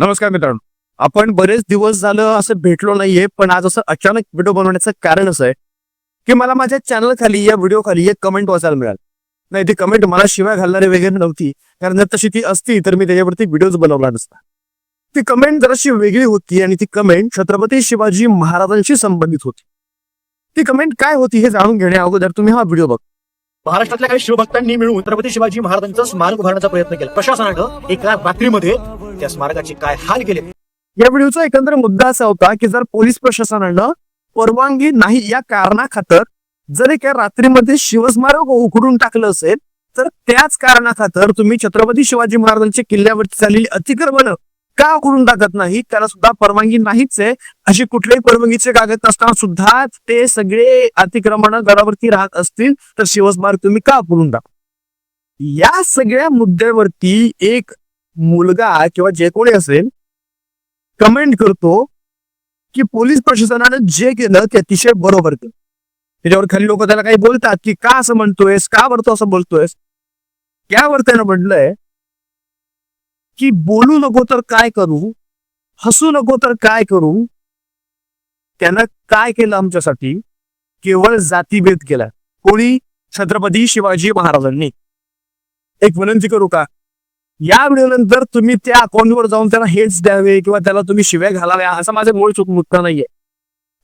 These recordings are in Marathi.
नमस्कार मित्रांनो. आपण बरेच दिवस झालं असं भेटलो नाहीये पण आज असं अचानक व्हिडिओ बनवण्याचं कारण असं आहे की मला माझ्या चॅनल खाली या व्हिडिओ खाली एक कमेंट वाचायला मिळाल. नाही ती कमेंट मला शिवाय घालणारी वगैरे नव्हती कारण जर तशी ती असती तर मी त्याच्यावरती व्हिडिओज बनवला नसता. ती कमेंट जराशी वेगळी होती आणि ती कमेंट छत्रपती शिवाजी महाराजांशी संबंधित होती. ती कमेंट काय होती हे जाणून घेण्या अगोदर तुम्ही हा व्हिडिओ बघ. महाराष्ट्रातल्या काही शिवभक्तांनी मिळून छत्रपती शिवाजी महाराजांचं स्मारक उभारण्याचा प्रयत्न केला. प्रशासनानं एका रात्रीमध्ये त्या स्मारकाचे काय हाल केले? या व्हिडिओचा एकंदर मुद्दा असा होता की जर पोलीस प्रशासनानं परवानगी नाही या कारणाखातर जर एका रात्रीमध्ये शिवस्मारक उघडून टाकलं असेल तर त्याच कारणाखातर तुम्ही छत्रपती शिवाजी महाराजांच्या किल्ल्यावरती झालेली अतिक्रमण का करून टाकत नाही? त्याला सुद्धा परवानगी नाहीच आहे. अशी कुठल्याही परवानगीचे कागद नसताना सुद्धा ते सगळे अतिक्रमण दरावरती राहत असतील तर शिवस्मारक तुम्ही का करून टाक या सगळ्या मुद्द्यावरती एक मुलगा किंवा जे कोणी असेल कमेंट करतो की पोलीस प्रशासनानं जे केलं ते अतिशय बरोबर केलं. त्याच्यावर खाली लोक त्याला काही बोलतात की का असं म्हणतोयस का बरतो असं बोलतोयस? त्यावर त्यानं म्हटलंय की बोलू नको तर काय करू? हसू नको तर काय करू? त्यानं काय केलं आमच्यासाठी? केवळ जातीभेद केला. कोणी? छत्रपती शिवाजी महाराजांनी. एक विनंती करू का? या वेळेनंतर तुम्ही त्या अकाउंटवर जाऊन त्याला हेट्स द्यावे किंवा त्याला तुम्ही शिव्या घालाव्या असा माझा मूळ चूक मुद्दा नाहीये.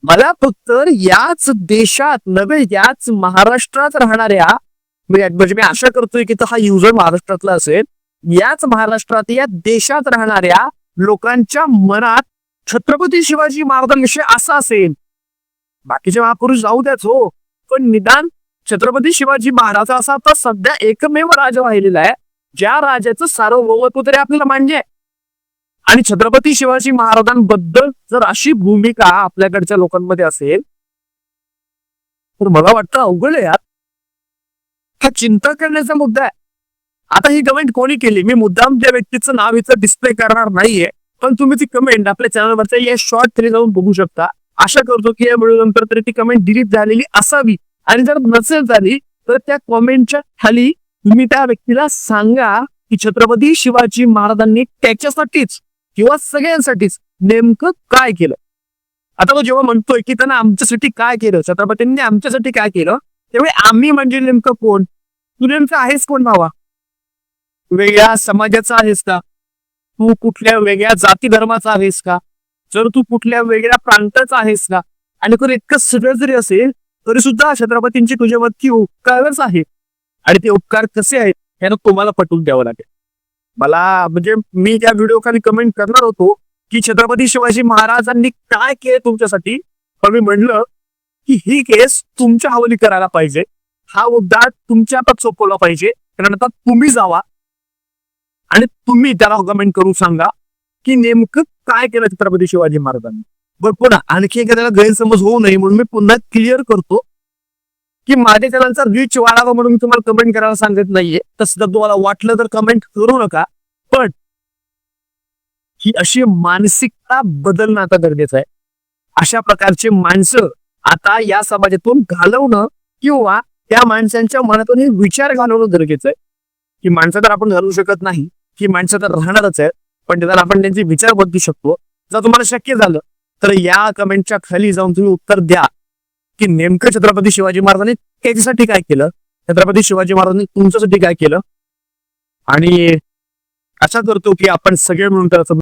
मला फक्त याच देशात नव्हे याच महाराष्ट्रात राहणाऱ्या म्हणजे म्हणजे मी आशा करतोय की तो हा युजर महाराष्ट्रातला असेल याच महाराष्ट्रात या देशात राहणाऱ्या लोकांच्या मनात छत्रपती शिवाजी महाराजांविषयी असा असेल. बाकीचे महापुरुष जाऊ द्याच हो. पण निदान छत्रपती शिवाजी महाराज असा आता सध्या एकमेव राजा राहिलेला आहे ज्या राजाचं सार्वभौमत्व तरी आपल्याला मान्य आहे. आणि छत्रपती शिवाजी महाराजांबद्दल जर अशी भूमिका आपल्याकडच्या लोकांमध्ये असेल तर मला वाटतं अवघड आहे यार. हा चिंता करण्याचा मुद्दा आहे. आता ही कमेंट कोणी केली? मी मुद्दाम त्या व्यक्तीचं नाव इथं डिस्प्ले करणार नाहीये पण तुम्ही ती कमेंट आपल्या चॅनलवरच्या या शॉर्ट तरी जाऊन बघू शकता. आशा करतो की या व्हिडिओ तरी ती कमेंट डिलीट झालेली असावी. आणि जर नसेल झाली तर त्या कमेंटच्या खाली तुम्ही त्या व्यक्तीला सांगा की छत्रपती शिवाजी महाराजांनी त्याच्यासाठीच किंवा सगळ्यांसाठीच नेमकं काय केलं? आता तो जेव्हा म्हणतोय की त्यांना आमच्यासाठी काय केलं छत्रपतींनी आमच्यासाठी काय केलं त्यामुळे आम्ही म्हणजे नेमकं कोण? तू नेमकं आहेस कोण भावा? वेगळ्या समाजाचा आहेस का? तू कुठल्या वेगळ्या जाती धर्माचा आहेस का? जर तू कुठल्या वेगळ्या प्रांताचा आहेस का? आणि तर इतकं सगळं जरी असेल तरी सुद्धा छत्रपतींची तुझ्यावरती उपकारच आहे. आणि ते उपकार कसे आहेत यानं तुम्हाला पटवून द्यावं लागेल. मला म्हणजे मी त्या व्हिडिओ खाली कमेंट करणार होतो की छत्रपती शिवाजी महाराजांनी काय केलं तुमच्यासाठी? पण मी म्हणलं की ही केस तुमच्या हवाली करायला पाहिजे. हा मुद्दा तुमच्या हातात सोपवला पाहिजे. कारण आता तुम्ही जावा आणि तुम्ही त्याला कमेंट करून सांगा की नेमकं काय केलं छत्रपती शिवाजी महाराजांनी. बरं पुन्हा आणखी एखाद्याला गैरसमज होऊ नये म्हणून मी पुन्हा क्लिअर करतो की माझ्या चॅनलचा रीच वाढावा म्हणून मी तुम्हाला कमेंट करायला सांगत नाहीये. तसं जर तुम्हाला वाटलं तर कमेंट करू नका. पण ही अशी मानसिकता बदलणं आता गरजेचं आहे. अशा प्रकारचे माणसं आता या समाजातून घालवणं किंवा त्या माणसांच्या मनातून हे विचार घालवणं गरजेचं आहे. की माणसं तर आपण घालवू शकत नाही. ही माणसं तर राहणारच आहेत पण त्याला आपण त्यांचे विचार बदलू शकतो. जर तुम्हाला शक्य झालं तर या कमेंटच्या खाली जाऊन तुम्ही उत्तर द्या की नेमकं छत्रपती शिवाजी महाराजांनी त्याच्यासाठी काय केलं? छत्रपती शिवाजी महाराजांनी तुमच्यासाठी काय केलं? आणि आशा करतो की आपण सगळे मिळून त्याचं